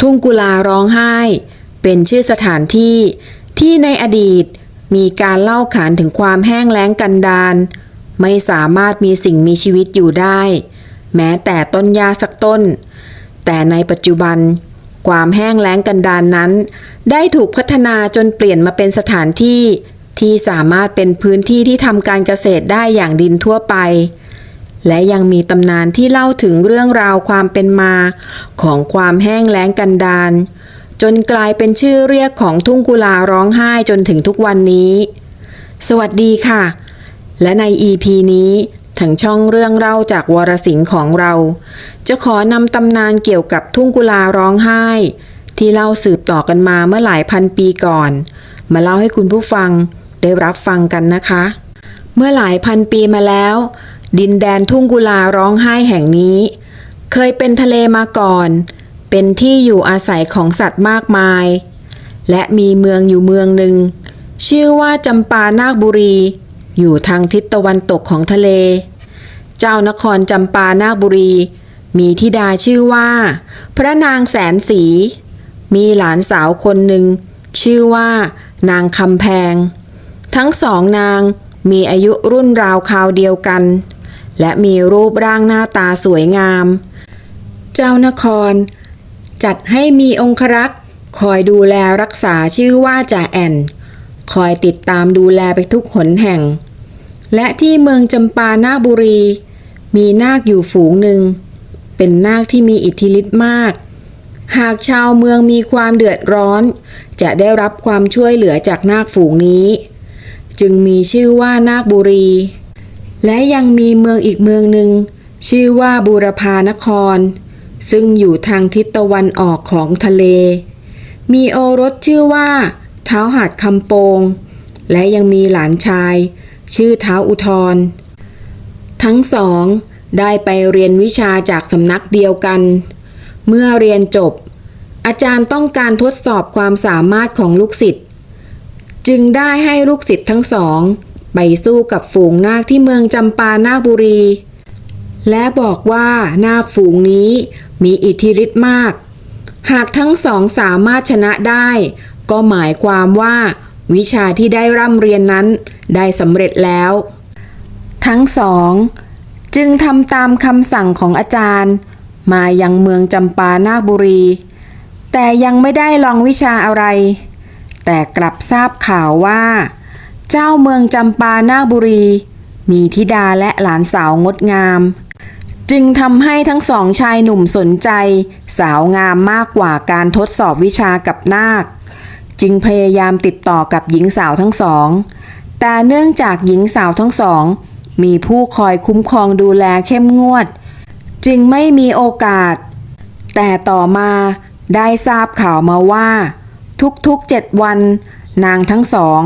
ทุ่งกุลาร้องไห้ เป็นชื่อสถานที่ที่ในอดีตมีการเล่าขานถึงความแห้งแล้งกันดารไม่สามารถมีสิ่งมีชีวิตอยู่ได้ แม้แต่ต้นหญ้าสักต้น แต่ในปัจจุบัน ความแห้งแล้งกันดารนนั้น ได้ถูกพัฒนาจนเปลี่ยนมาเป็นสถานที่ที่สามารถเป็นพื้นที่ที่ทำการเกษตรได้อย่างดินทั่วไป และยังมีตำนานที่เล่าถึงเรื่องราวความเป็นมา ของความแห้งแล้งกันดารจนกลายเป็นชื่อเรียกของทุ่งกุลาร้องไห้จนถึงทุกวันนี้ สวัสดีค่ะ และใน EP นี้ทางช่องเรื่องเล่าจากวรสิงห์ของเรา จะขอนำตำนานเกี่ยวกับทุ่งกุลาร้องไห้ ที่เล่าสืบต่อกันมาเมื่อหลายพันปีก่อน มาเล่าให้คุณผู้ฟังได้รับฟังกันนะคะ เมื่อหลายพันปีมาแล้ว ดินแดนทุ่งกุลาร้องไห้แห่งนี้ เคยเป็นทะเลมาก่อน เป็นที่อยู่อาศัยของสัตว์มากมาย และมีเมืองอยู่เมืองหนึ่ง ชื่อว่าจำปานาคบุรี อยู่ทางทิศตะวันตกของทะเล เจ้านครจำปานาคบุรี มีธิดาชื่อว่า พระนางแสนสี มีหลานสาวคนหนึ่ง ชื่อว่านางคำแพง ทั้งสองนางมีอายุรุ่นราวคราวเดียวกัน และมีรูปร่างหน้าตาสวยงาม เจ้านคร จัดให้มีองครักษ์คอยดูแลรักษาชื่อว่าจ่าแอน คอยติดตามดูแลไปทุกหนแห่ง และที่เมืองจำปานาบุรี มีนาคอยู่ฝูงหนึ่ง เป็นนาคที่มีอิทธิฤทธิ์มาก หากชาวเมืองมีความเดือดร้อน จะได้รับความช่วยเหลือจากนาคฝูงนี้ จึงมีชื่อว่านาคบุรี และยังมีเมืองอีกเมืองหนึ่ง ชื่อว่าบูรพานคร ซึ่งอยู่ทางทิศตะวันออกของทะเล มีโอรสชื่อว่าเท้าหัดคำโปง และยังมีหลานชาย ชื่อเท้าอุทร ทั้งสองได้ไปเรียนวิชาจากสำนักเดียวกัน เมื่อเรียนจบ อาจารย์ต้องการทดสอบความสามารถของลูกศิษย์ จึงได้ให้ลูกศิษย์ทั้งสอง ไปสู้กับฝูงนาคที่เมืองจำปานาคบุรี และบอกว่านาคฝูงนี้มีอิทธิฤทธิ์มาก หากทั้งสองสามารถชนะได้ ก็หมายความว่า วิชาที่ได้ร่ำเรียนนั้นได้สำเร็จแล้ว ทั้งสองจึงทำตามคำสั่งของอาจารย์ มายังเมืองจำปานาคบุรี แต่ยังไม่ได้ลองวิชาอะไร แต่กลับทราบข่าวว่า เจ้าเมืองจำปานาบุรี มีธิดาและหลานสาวงดงาม จึงทำให้ทั้งสองชายหนุ่มสนใจ สาวงามมากกว่าการทดสอบวิชากับนาค จึงพยายามติดต่อกับหญิงสาวทั้งสอง แต่เนื่องจากหญิงสาวทั้งสอง มีผู้คอยคุ้มครองดูแลเข้มงวด จึงไม่มีโอกาส แต่ต่อมาได้ทราบข่าวมาว่า ทุกๆเจ็ดวัน นางทั้งสอง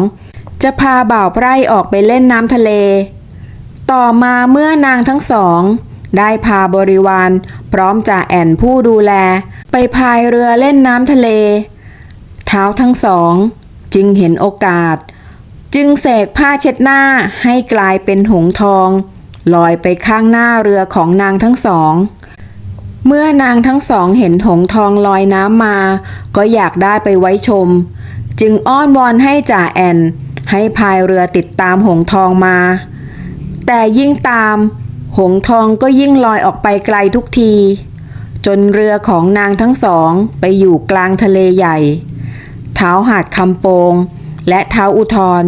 จะพาบ่าวไพร่ออกไปเล่นน้ำทะเล ต่อมาเมื่อนางทั้งสอง ได้พาบริวาร พร้อมจ่าแอนผู้ดูแล ไปพายเรือเล่นน้ำทะเล เท้าทั้งสอง จึงเห็นโอกาส จึงเสกผ้าเช็ดหน้าให้กลายเป็นหงทอง ลอยไปข้างหน้าเรือของนางทั้งสองเมื่อนางทั้งสองเห็นหงทองลอยน้ำมา ก็อยากได้ไปไว้ชม จึงอ้อนวอนให้จ่าแอน ให้พายเรือติดตามหงทองมา แต่ยิ่งตาม หงทองก็ยิ่งลอยออกไปไกลทุกที จนเรือของนางทั้งสองไปอยู่กลางทะเลใหญ่เท้าหาดคำโปง และเท้าอุทร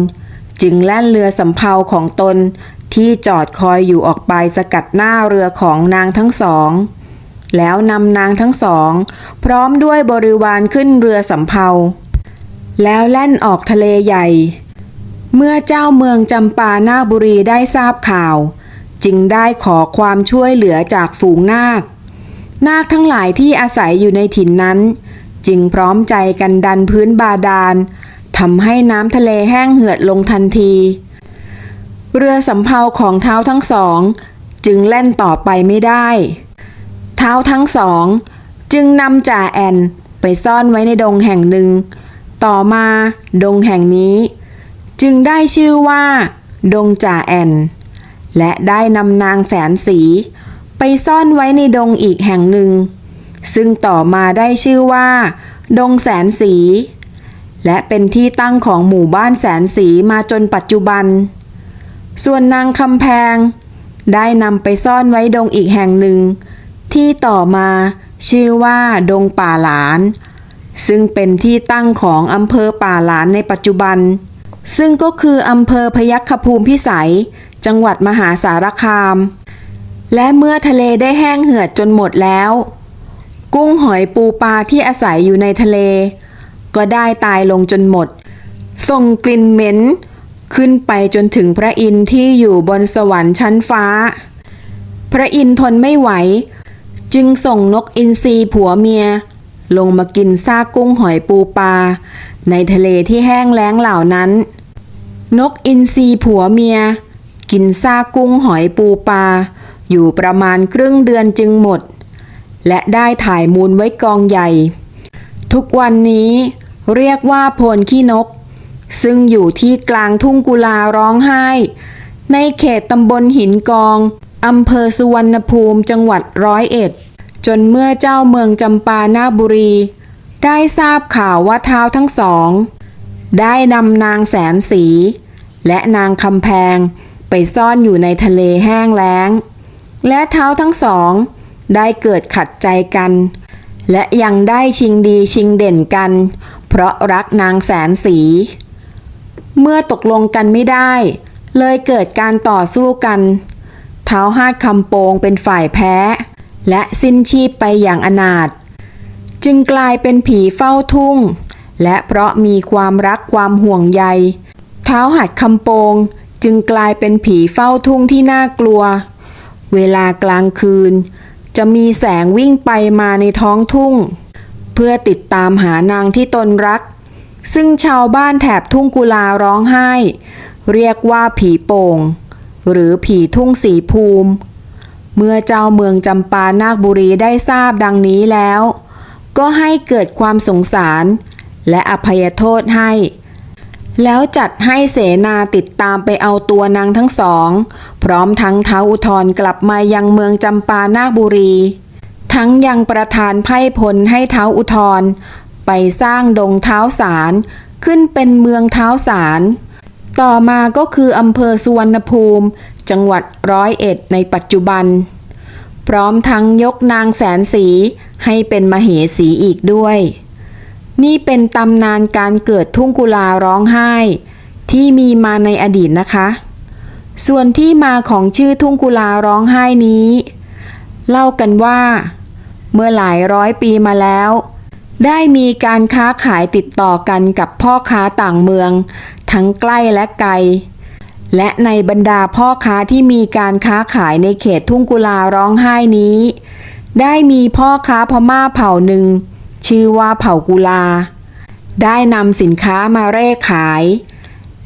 จึงแล่นเรือสำเภาของตนที่จอดคอยอยู่ออกไปสกัดหน้าเรือของนางทั้งสอง แล้วนำนางทั้งสอง พร้อมด้วยบริวารขึ้นเรือสำเภา แล้วแล่นออกทะเลใหญ่ เมื่อเจ้าเมืองจำปานาบุรีได้ทราบข่าว จึงได้ขอความช่วยเหลือจากฝูงนาค นาคทั้งหลายที่อาศัยอยู่ในถิ่นนั้น จึงพร้อมใจกันดันพื้นบาดาลทำให้น้ำทะเลแห้งเหือดลงทันที เรือสำเภาของเท้าทั้งสอง จึงแล่นต่อไปไม่ได้ เท้าทั้งสอง จึงนำจ่าแอนไปซ่อนไว้ในดงแห่งหนึ่ง ต่อมาดงแห่งนี้ จึงได้ชื่อว่า ดงจ่าแอน และได้นำนางแสนสี ไปซ่อนไว้ในดงอีกแห่งหนึ่ง ซึ่งต่อมาได้ชื่อว่า ดงแสนสี และเป็นที่ตั้งของหมู่บ้านแสนสีมาจนปัจจุบัน ส่วนนางคำแพง ได้นำไปซ่อนไว้ดงอีกแห่งหนึ่ง ที่ต่อมาชื่อว่าดงป่าหลาน ซึ่งเป็นที่ตั้งของอำเภอป่าหลานในปัจจุบัน ซึ่งก็คืออำเภอพยัคฆภูมิพิสัย จังหวัดมหาสารคาม และเมื่อทะเลได้แห้งเหือดจนหมดแล้ว กุ้งหอยปูปลาที่อาศัยอยู่ในทะเล ก็ได้ตายลงจนหมด ส่งกลิ่นเหม็น ขึ้นไปจนถึงพระอินทร์ที่อยู่บนสวรรค์ชั้นฟ้า พระอินทร์ทนไม่ไหว จึงส่งนกอินทรีผัวเมีย ลงมากินซากกุ้งหอยปูปลา ในทะเลที่แห้งแล้งเหล่านั้น นกอินทรีผัวเมีย กินซากกุ้งหอยปูปลา อยู่ประมาณครึ่งเดือนจึงหมด และได้ถ่ายมูลไว้กองใหญ่ ทุกวันนี้เรียกว่าโพนขี้นก ซึ่งอยู่ที่กลางทุ่งกุลาร้องไห้ ในเขตตำบลหินกองอำเภอสุวรรณภูมิจังหวัดร้อยเอ็ด จนเมื่อเจ้าเมืองจำปานาบุรี ได้ทราบข่าวว่าเท้าทั้งสอง ได้นำนางแสนสี และนางคำแพงไปซ่อนอยู่ในทะเลแห้งแล้ง และเท้าทั้งสอง ได้เกิดขัดใจกัน และยังได้ชิงดีชิงเด่นกัน เพราะรักนางแสนสี เมื่อตกลงกันไม่ได้ เลยเกิดการต่อสู้กัน เท้าห้าคำโปงเป็นฝ่ายแพ้ และสิ้นชีพไปอย่างอนาถจึงกลายเป็นผีเฝ้าทุ่ง และเพราะมีความรักความห่วงใย เท้าหัดคำโปงจึงกลายเป็นผีเฝ้าทุ่งที่น่ากลัว เวลากลางคืน จะมีแสงวิ่งไปมาในท้องทุ่ง เพื่อติดตามหานางที่ตนรัก ซึ่งชาวบ้านแถบทุ่งกุลาร้องไห้ เรียกว่าผีโป่ง หรือผีทุ่งสีภูมิ เมื่อเจ้าเมืองจำปานาคบุรีได้ทราบดังนี้แล้ว ก็ให้เกิดความสงสาร และอภัยโทษให้ แล้วจัดให้เสนาติดตามไปเอาตัวนางทั้งสอง พร้อมทั้งเท้าอุทธรกลับมายังเมืองจำปานาคบุรี ทั้งยังประทานไพ่พลให้เท้าอุทธรไปสร้างดงเท้าสารขึ้นเป็นเมืองเท้าสาร ต่อมาก็คืออำเภอสุวรรณภูมิ จังหวัดร้อยเอ็ดในปัจจุบัน พร้อมทั้งยกนางแสนสีให้เป็นมเหสีอีกด้วย นี่เป็นตำนานการเกิดทุ่งกุลาร้องไห้ ที่มีมาในอดีตนะคะ ส่วนที่มาของชื่อทุ่งกุลาร้องไห้นี้ เล่ากันว่า เมื่อหลายร้อยปีมาแล้วได้มีการค้าขายติดต่อกันกับพ่อค้าต่างเมือง ทั้งใกล้และไกล และในบรรดาพ่อค้าที่มีการค้าขายในเขตทุ่งกุลาร้องไห้นี้ ได้มีพ่อค้าพม่าเผ่าหนึ่ง ชื่อว่าเผ่ากุลา ได้นำสินค้ามาเร่ขาย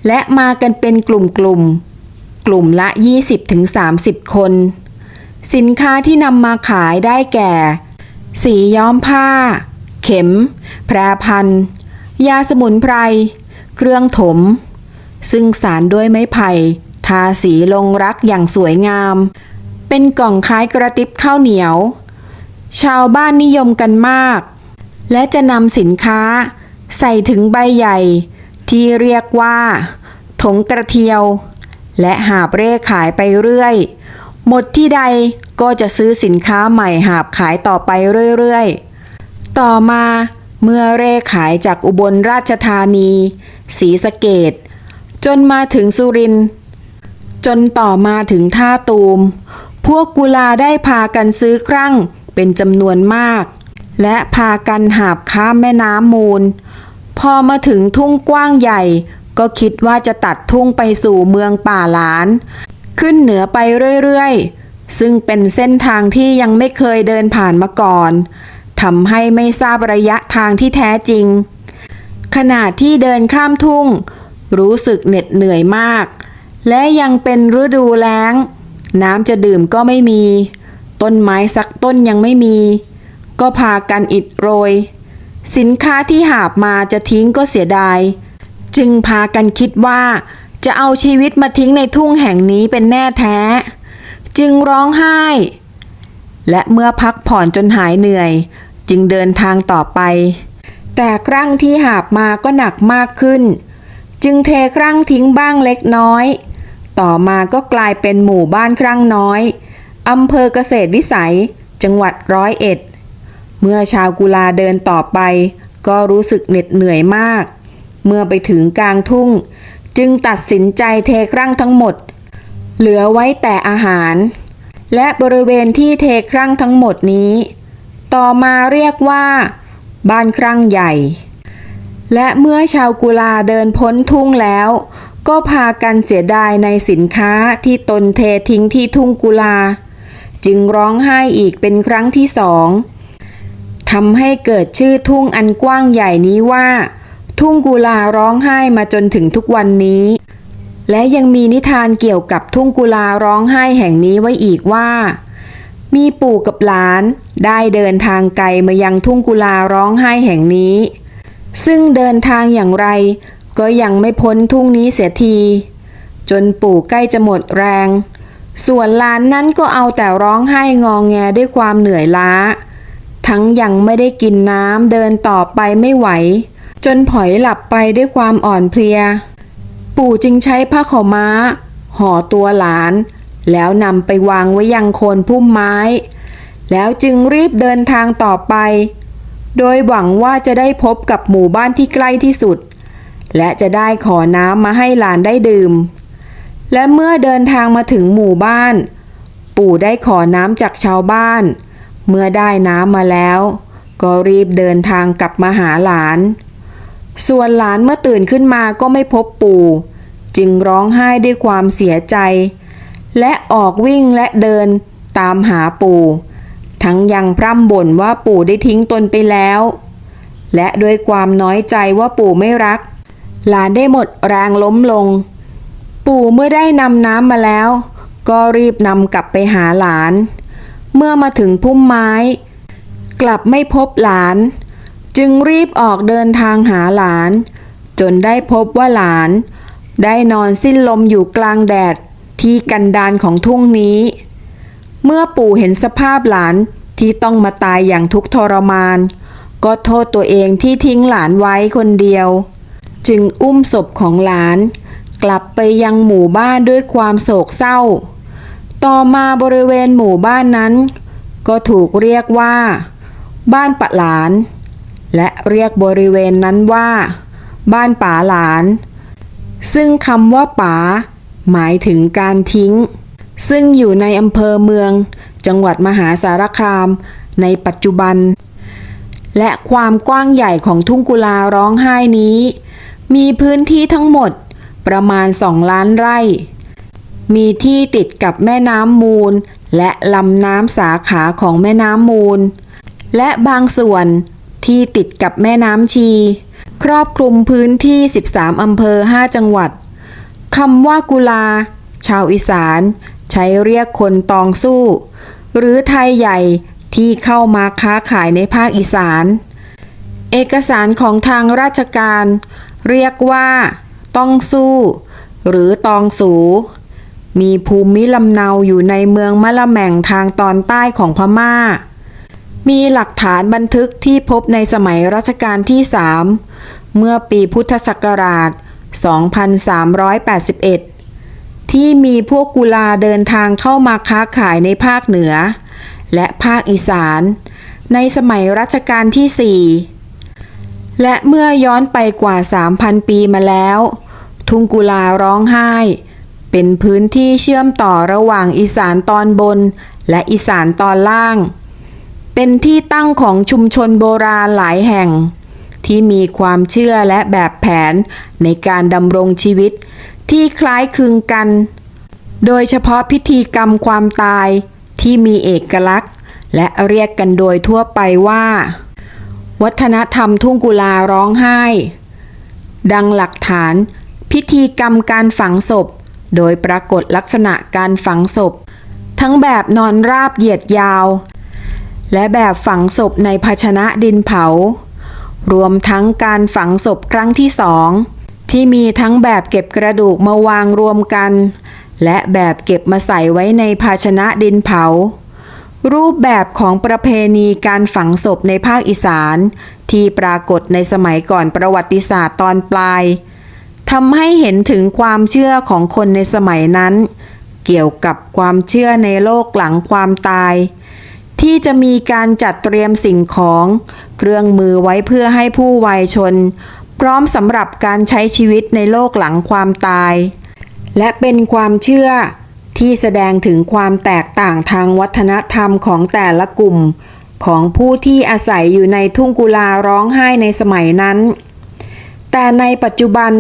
และมากันเป็นกลุ่มๆกลุ่มละ 20-30 คน สินค้าที่นำมาขายได้แก่ สีย้อมผ้า เข็ม แพรพัน ยาสมุนไพร เครื่องถม ซึ่งสารด้วยไม้ไผ่ ทาสีลงรักอย่างสวยงาม เป็นกล่องคล้ายกระติบข้าวเหนียว ชาวบ้านนิยมกันมาก และจะนำสินค้า ใส่ถึงใบใหญ่ ที่เรียกว่า ถงกระเทียว และหาบเร่ขายไปเรื่อย หมดที่ใดก็จะซื้อสินค้าใหม่หาบขายต่อไปเรื่อยๆ ต่อมาเมื่อเร่ขายจากอุบลราชธานี ศรีสะเกด จนมาถึงสุริน จนต่อมาถึงท่าตูม พวกกุลาได้พากันซื้อครั่งเป็นจำนวนมาก และพากันหาบข้ามแม่น้ำมูล พอมาถึงทุ่งกว้างใหญ่ ก็คิดว่าจะตัดทุ่งไปสู่เมืองป่าหลาน ขึ้นเหนือไปเรื่อยๆ ซึ่งเป็นเส้นทางที่ยังไม่เคยเดินผ่านมาก่อนทำให้ไม่ทราบระยะทางที่แท้จริง ขณะที่เดินข้ามทุ่ง รู้สึกเหน็ดเหนื่อยมาก และยังเป็นฤดูแล้ง น้ำจะดื่มก็ไม่มี ต้นไม้สักต้นยังไม่มี ก็พากันอิดโรย สินค้าที่หาบมาจะทิ้งก็เสียดาย จึงพากันคิดว่า จะเอาชีวิตมาทิ้งในทุ่งแห่งนี้เป็นแน่แท้ จึงร้องไห้ และเมื่อพักผ่อนจนหายเหนื่อย จึงเดินทางต่อไป แต่ครั้งที่หาบมาก็หนักมากขึ้น จึงเทครั้งทิ้งบ้างเล็กน้อย ต่อมาก็กลายเป็นหมู่บ้านครั้งน้อยอำเภอเกษตรวิสัย จังหวัดร้อยเอ็ด เมื่อชาวกุลาเดินต่อไป ก็รู้สึกเหน็ดเหนื่อยมาก เมื่อไปถึงกลางทุ่ง จึงตัดสินใจเทครั้งทั้งหมด เหลือไว้แต่อาหาร และบริเวณที่เทครั้งทั้งหมดนี้ ต่อมาเรียกว่า บ้านครั้งใหญ่ และเมื่อชาวกุลาเดินพ้นทุ่งแล้ว ก็พากันเสียดายในสินค้าที่ตนเททิ้งที่ทุ่งกุลา จึงร้องไห้อีกเป็นครั้งที่สองทำให้เกิดชื่อทุ่งอันกว้างใหญ่นี้ว่า ทุ่งกุลาร้องไห้มาจนถึงทุกวันนี้ และยังมีนิทานเกี่ยวกับทุ่งกุลาร้องไห้แห่งนี้ไว้อีกว่า มีปู่กับหลานได้เดินทางไกลมายังทุ่งกุลาร้องไห้แห่งนี้ ซึ่งเดินทางอย่างไร ก็ยังไม่พ้นทุ่งนี้เสียที จนปู่ใกล้จะหมดแรง ส่วนหลานนั้นก็เอาแต่ร้องไห้งองแงด้วยความเหนื่อยล้า ทั้งยังไม่ได้กินน้ำเดินต่อไปไม่ไหว จนผอยหลับไปด้วยความอ่อนเพลีย ปู่จึงใช้ผ้าขาวม้า ห่อตัวหลาน แล้วนำไปวางไว้ยังโคนพุ่มไม้ แล้วจึงรีบเดินทางต่อไป โดยหวังว่าจะได้พบกับหมู่บ้านที่ใกล้ที่สุด และจะได้ขอน้ำมาให้หลานได้ดื่ม และเมื่อเดินทางมาถึงหมู่บ้าน ปู่ได้ขอน้ำจากชาวบ้าน เมื่อได้น้ำมาแล้ว ก็รีบเดินทางกลับมาหาหลาน ส่วนหลานเมื่อตื่นขึ้นมาก็ไม่พบปู่ จึงร้องไห้ด้วยความเสียใจ และออกวิ่งและเดินตามหาปู่ ทั้งยังพร่ำบ่นว่าปู่ได้ทิ้งตนไปแล้ว และด้วยความน้อยใจว่าปู่ไม่รัก หลานได้หมดแรงล้มลง ปู่เมื่อได้นำน้ำมาแล้ว ก็รีบนำกลับไปหาหลาน เมื่อมาถึงพุ่มไม้ กลับไม่พบหลาน จึงรีบออกเดินทางหาหลาน จนได้พบว่าหลาน ได้นอนสิ้นลมอยู่กลางแดดที่กันดานของทุ่งนี้ เมื่อปู่เห็นสภาพหลานที่ต้องมาตายอย่างทุกข์ทรมาน ก็โทษตัวเองที่ทิ้งหลานไว้คนเดียว จึงอุ้มศพของหลาน กลับไปยังหมู่บ้านด้วยความโศกเศร้า ต่อมาบริเวณหมู่บ้านนั้น ก็ถูกเรียกว่า บ้านปะหลาน และเรียกบริเวณนั้นว่า บ้านป๋าหลาน ซึ่งคำว่าป๋าหมายถึงการทิ้ง ซึ่งอยู่ในอำเภอเมือง จังหวัดมหาสารคาม ในปัจจุบัน และความกว้างใหญ่ของทุ่งกุลาร้องไห้นี้ มีพื้นที่ทั้งหมดประมาณสองล้านไร่ มีที่ติดกับแม่น้ำมูล และลำน้ำสาขาของแม่น้ำมูล และบางส่วนที่ติดกับแม่น้ำชี ครอบคลุมพื้นที่ 13 อำเภอ 5 จังหวัดคำว่ากุลา ชาวอีสาน ใช้เรียกคนตองสู้ หรือไทยใหญ่ที่เข้ามาค้าขายในภาคอีสาน เอกสารของทางราชการ เรียกว่า ต้องสู้ หรือตองสู มีภูมิลำเนาอยู่ในเมืองมะละแม่งทางตอนใต้ของพม่า มีหลักฐานบันทึกที่พบในสมัยรัชกาลที่สามเมื่อปีพุทธศักราช 2381 ที่มีพวกกุลาเดินทางเข้ามาค้าขายในภาคเหนือ และภาคอีสาน ในสมัยรัชกาลที่ 4 และเมื่อย้อนไปกว่า 3,000 ปีมาแล้ว ทุ่งกุลาร้องไห้ เป็นพื้นที่เชื่อมต่อระหว่างอีสานตอนบนและอีสานตอนล่าง เป็นที่ตั้งของชุมชนโบราณหลายแห่งที่มีความเชื่อและแบบแผนในการดำรงชีวิต ที่คล้ายคลึงกัน โดยเฉพาะพิธีกรรมความตายที่มีเอกลักษณ์ และเรียกกันโดยทั่วไปว่า วัฒนธรรมทุ่งกุลาร้องไห้ ดังหลักฐาน พิธีกรรมการฝังศพ โดยปรากฏลักษณะการฝังศพ ทั้งแบบนอนราบเหยียดยาว และแบบฝังศพในภาชนะดินเผา รวมทั้งการฝังศพครั้งที่สอง ที่มีทั้งแบบเก็บกระดูกมาวางรวมกัน และแบบเก็บมาใส่ไว้ในภาชนะดินเผา รูปแบบของประเพณีการฝังศพในภาคอีสาน ที่ปรากฏในสมัยก่อนประวัติศาสตร์ตอนปลายทำให้เห็นถึงความเชื่อของคนในสมัยนั้น เกี่ยวกับความเชื่อในโลกหลังความตาย ที่จะมีการจัดเตรียมสิ่งของ เครื่องมือไว้เพื่อให้ผู้วัยชน พร้อมสำหรับการใช้ชีวิตในโลกหลังความตาย และเป็นความเชื่อที่แสดงถึงความแตกต่างทางวัฒนธรรมของแต่ละกลุ่ม ของผู้ที่อาศัยอยู่ในทุ่งกุลาร้องไห้ในสมัยนั้น แต่ในปัจจุบัน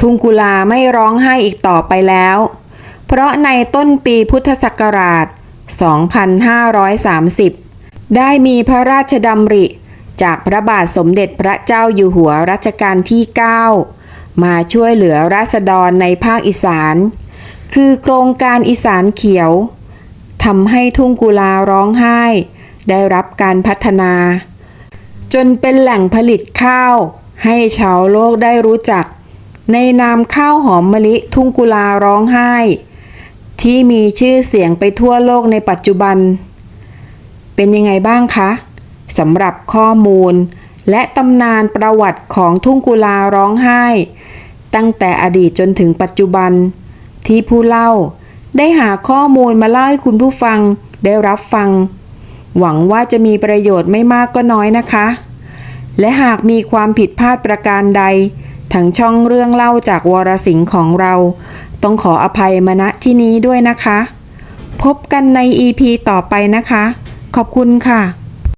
ทุ่งกุลาไม่ร้องไห้อีกต่อไปแล้ว เพราะในต้นปีพุทธศักราช 2530 ได้มีพระราชดำริ จากพระบาทสมเด็จพระเจ้าอยู่หัวรัชกาลที่ 9 มาช่วยเหลือราษฎรในภาคอีสาน คือโครงการอีสานเขียวทำให้ทุ่งกุลาร้องไห้ ได้รับการพัฒนา จนเป็นแหล่งผลิตข้าว ให้ชาวโลกได้รู้จัก ในนามข้าวหอมมะลิทุ่งกุลาร้องไห้ ที่มีชื่อเสียงไปทั่วโลกในปัจจุบัน เป็นยังไงบ้างคะ สำหรับข้อมูล และตำนานประวัติของทุ่งกุลาร้องไห้ ตั้งแต่อดีตจนถึงปัจจุบัน ที่ผู้เล่าได้หาข้อมูลมาเล่าให้คุณผู้ฟังได้รับฟัง หวังว่าจะมีประโยชน์ไม่มากก็น้อยนะคะ และหากมีความผิดพลาดประการใดทั้งช่องเรื่องเล่าจากวรสิงห์ของเรา ต้องขออภัยมาณที่นี้ด้วยนะคะ พบกันใน EP ต่อไปนะคะ ขอบคุณค่ะ